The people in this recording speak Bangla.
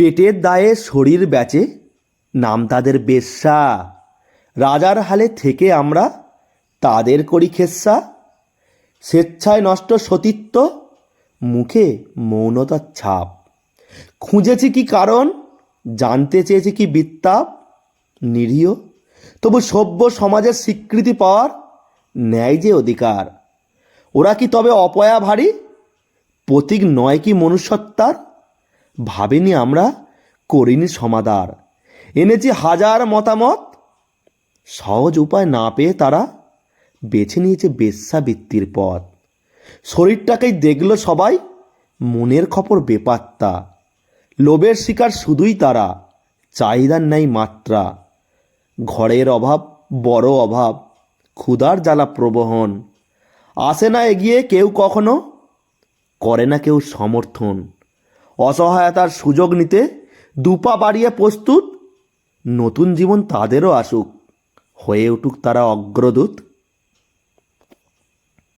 পেটের দায়ে শরীর বেচে নাম তাদের বেশ্যা। রাজার হালে থেকে আমরা তাদের করি খেস্সা স্বেচ্ছায় নষ্ট সতীত্ব, মুখে মৌনতার ছাপ। খুঁজেছি কি কারণ, জানতে চেয়েছি কি বিত্তাপ নিরীহ, তবু সভ্য সমাজের স্বীকৃতি পাওয়ার ন্যায় যে অধিকার। ওরা কি তবে অপয়া ভারী? প্রতীক নয় কি মনুষ্যত্বার? ভাবিনি আমরা, করিনি সমাদার। এনেছি হাজার মতামত। সহজ উপায় না পেয়ে তারা বেছে নিয়েছে বেশ্যাবৃত্তির পথ। শরীরটাকেই দেখল সবাই, মনের খবর বেপাত্তা। লোভের শিকার শুধুই তারা, চাহিদার নেই মাত্রা। ঘরের অভাব, বড় অভাব, ক্ষুধার জ্বালা প্রবহন। আসে না এগিয়ে কেউ কখনো, করে না কেউ সমর্থন। অসহায়তার সুযোগ নিতে দুপা বাড়িয়ে প্রস্তুত। নতুন জীবন তাদেরও আসুক হয়ে উঠুক তারা অগ্রদূত।